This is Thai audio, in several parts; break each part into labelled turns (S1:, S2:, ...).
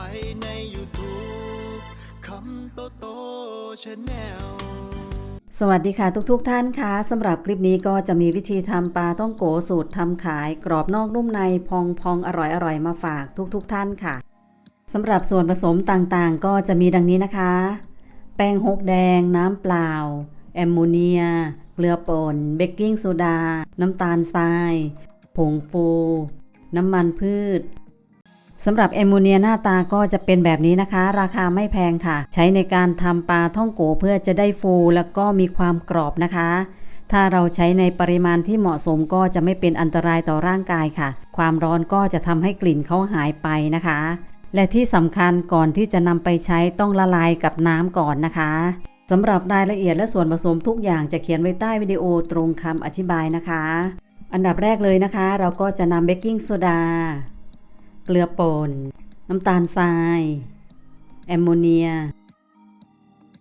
S1: ไปใน YouTube คำโตโตชาแนล
S2: สวัสดีค่ะทุกๆทท่านคะสำหรับคลิปนี้ก็จะมีวิธีทำปลาต้องโกสูตรทำขาย กรอบนอกนุ่มในพองพองอร่อยอร่อยๆมาฝากทุกๆทท่านค่ะสำหรับส่วนผสมต่างๆ ก็จะมีดังนี้นะคะ แป้งฮกแดง น้ำเปล่า แอมโมเนีย เกลือป่น เบกกิ้งโซดา น้ำตาลทราย ผงฟู น้ำมันพืช สำหรับแอมโมเนียหน้าตาก็จะเป็นแบบนี้นะคะ ราคาไม่แพงค่ะ ใช้ในการทำปลาท่องโกเพื่อจะได้ฟูแล้วก็มีความกรอบนะคะ ถ้าเราใช้ในปริมาณที่เหมาะสมก็จะไม่เป็นอันตรายต่อร่างกายค่ะ ความร้อนก็จะทำให้กลิ่นเขาหายไปนะคะ และที่สำคัญก่อนที่จะนำไปใช้ต้องละลายกับน้ำก่อนนะคะสำหรับรายละเอียดและส่วนผสมทุกอย่างจะเขียนไว้ใต้วิดีโอตรงคำอธิบายนะคะ อันดับแรกเลยนะคะ เราก็จะนำเบกกิ้งโซดา เกลือป่น น้ำตาลทราย แอมโมเนีย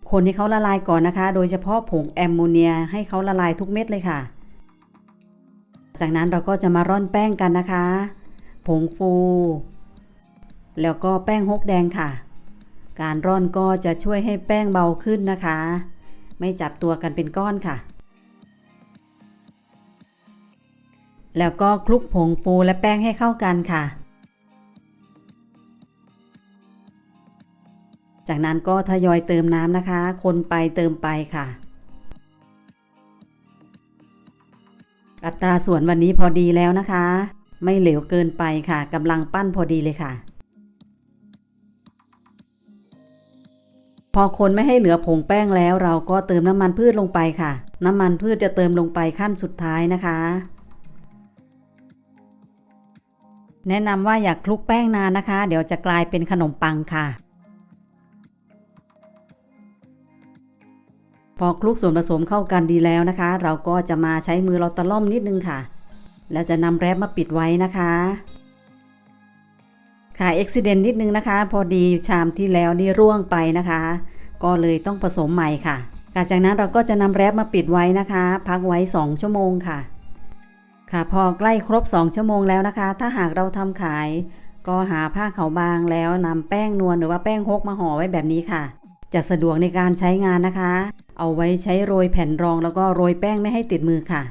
S2: คนให้เขาละลายก่อนนะคะ โดยเฉพาะผงแอมโมเนียให้เขาละลายทุกเม็ดเลยค่ะ จากนั้นเราก็จะมาร่อนแป้งกันนะคะ ผงฟู แล้วก็แป้งฮกแดงค่ะ การร่อนก็จะช่วยให้แป้งเบาขึ้นนะคะ ไม่จับตัวกันเป็นก้อนค่ะแล้วก็คลุกผงฟูและแป้งให้เข้ากันค่ะ จากนั้นก็ทยอยเติมน้ำนะคะ คนไปเติมไปค่ะ อัตราส่วนวันนี้พอดีแล้วนะคะ ไม่เหลวเกินไปค่ะกำลังปั้นพอดีเลยค่ะ พอคนไม่ให้เหลือผงแป้งแล้ว เราก็เติมน้ำมันพืชลงไปค่ะ น้ำมันพืชจะเติมลงไปขั้นสุดท้ายนะคะแนะนำว่าอย่าคลุกแป้งนานนะคะ เดี๋ยวจะกลายเป็นขนมปังค่ะ พอคลุกส่วนผสมเข้ากันดีแล้วนะคะ เราก็จะมาใช้มือเราตะล่อมนิดนึงค่ะ แล้วจะนำแรปมาปิดไว้นะคะค่ะเอ็กซิเดนนิดนึงนะคะ พอดีชามที่แล้วนี่ร่วงไปนะคะ ก็เลยต้องผสมใหม่ค่ะจากนั้นเราก็จะนำแรปมาปิดไว้นะคะ พักไว้ 2 ชั่วโมงค่ะ ค่ะพอใกล้ครบ 2 ชั่วโมงแล้วนะคะ ถ้าหากเราทำขาย ก็หาผ้าขาวบางแล้วนำแป้งนวลหรือว่าแป้งฮกมาห่อไว้แบบนี้ค่ะ จะสะดวกในการใช้งานนะคะ เอาไว้ใช้โรยแผ่นรองแล้วก็โรยแป้งไม่ให้ติดมือค่ะ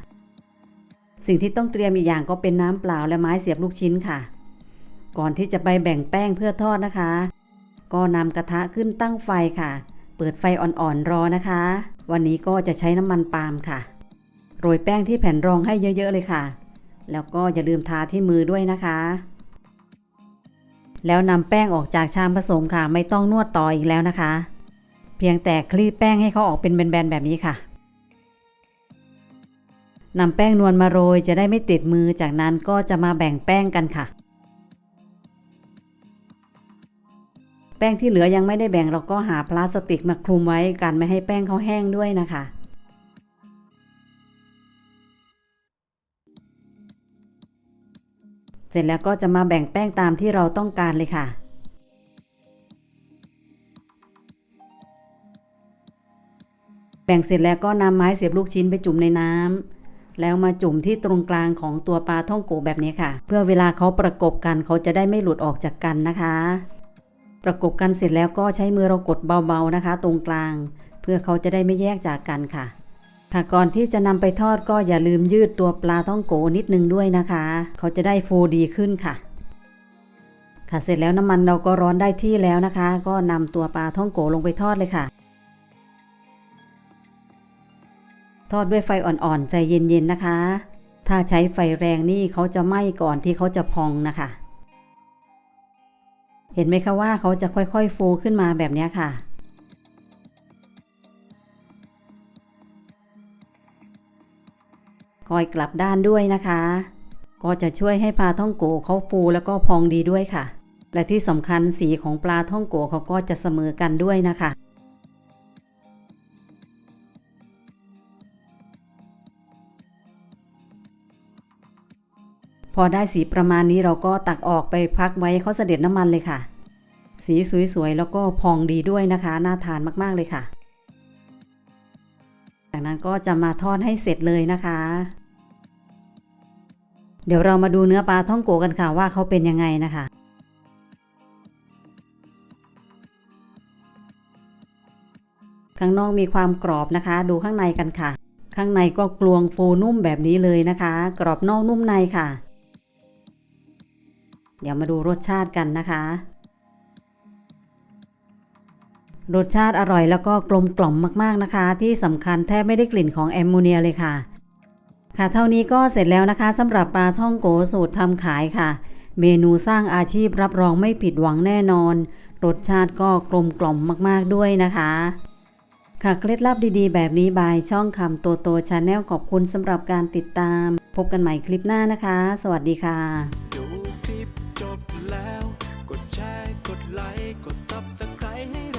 S2: สิ่งที่ต้องเตรียมอีกอย่างก็เป็นน้ำเปล่าและไม้เสียบลูกชิ้นค่ะ ก่อนที่จะไปแบ่งแป้งเพื่อทอดนะคะ ก็นำกระทะขึ้นตั้งไฟค่ะ เปิดไฟอ่อนๆรอนะคะ วันนี้ก็จะใช้น้ำมันปาล์มค่ะ โรยแป้งที่แผ่นรองให้เยอะๆเลยค่ะ แล้วก็อย่าลืมทาที่มือด้วยนะคะแล้วนำแป้งออกจากชามผสมค่ะ ไม่ต้องนวดต่ออีกแล้วนะคะ เพียงแต่คลีบแป้งให้เขาออกเป็นแบนๆแบบนี้ค่ะนำแป้งนวลมาโรยจะได้ไม่ติดมือจากนั้นก็จะมาแบ่งแป้งกันค่ะ แป้งที่เหลือยังไม่ได้แบ่งเราก็หาพลาสติกมาคลุมไว้กันไม่ให้แป้งเขาแห้งด้วยนะคะเสร็จแล้วก็จะมาแบ่งแป้งตามที่เราต้องการเลยค่ะ แบ่งเสร็จแล้วก็นำไม้เสียบลูกชิ้นไปจุ่มในน้ำแล้วมาจุ่มที่ตรงกลางของตัวปลาท่องโกแบบนี้ค่ะ เพื่อเวลาเขาประกบกันเขาจะได้ไม่หลุดออกจากกันนะคะ ประกบกันเสร็จแล้วก็ใช้มือเรากดเบาๆนะคะ ตรงกลาง เพื่อเขาจะได้ไม่แยกจากกันค่ะค่ะก่อนที่จะนำไปทอดก็อย่าลืมยืดตัวปลาท่องโกนิดนึงด้วยนะคะ เขาจะได้ฟูดีขึ้นค่ะ ค่ะเสร็จแล้วน้ำมันเราก็ร้อนได้ที่แล้วนะคะ ก็นำตัวปลาท่องโกลงไปทอดเลยค่ะ ทอดด้วยไฟอ่อนๆ ใจเย็นๆนะคะ ถ้าใช้ไฟแรงนี่เขาจะไหม้ก่อนที่เขาจะพองนะคะ เห็นไหมคะว่าเขาจะค่อยๆ ฟูขึ้นมาแบบนี้ค่ะคอยกลับด้านด้วยนะคะ ก็จะช่วยให้ปลาท่องโกเขาฟูแล้วก็พองดีด้วยค่ะ และที่สำคัญสีของปลาท่องโกเขาก็จะเสมอกันด้วยนะคะ พอได้สีประมาณนี้เราก็ตักออกไปพักไว้เขาเสด็จน้ำมันเลยค่ะ สีสวยๆ แล้วก็พองดีด้วยนะคะ น่าทานมากๆเลยค่ะ จากนั้นก็จะมาทอดให้เสร็จเลยนะคะ เดี๋ยวเรามาดูเนื้อปลาท่องโกกันค่ะว่าเขาเป็นยังไงนะคะข้างนอกมีความกรอบนะคะ ดูข้างในกันค่ะ ข้างในก็กลวงฟูนุ่มแบบนี้เลยนะคะ กรอบนอกนุ่มในค่ะ เดี๋ยวมาดูรสชาติกันนะคะ รสชาติอร่อยแล้วก็กลมกล่อมมากๆนะคะ ที่สำคัญแทบไม่ได้กลิ่นของแอมโมเนียเลยค่ะ ค่ะเท่านี้ก็เสร็จแล้วนะคะสำหรับปลาท่องโกสูตรทำขายค่ะ เมนูสร้างอาชีพรับรองไม่ผิดหวังแน่นอน รสชาติก็กลมกล่อมมากๆด้วยนะคะค่ะเคล็ดลับดีๆ แบบนี้บายช่องคำโตโตชาแนลขอบคุณสำหรับการติดตาม พบกันใหม่คลิปหน้านะคะ สวัสดีค่ะ
S1: กดแชร์กดไลค์ กดซับสไครต์ให้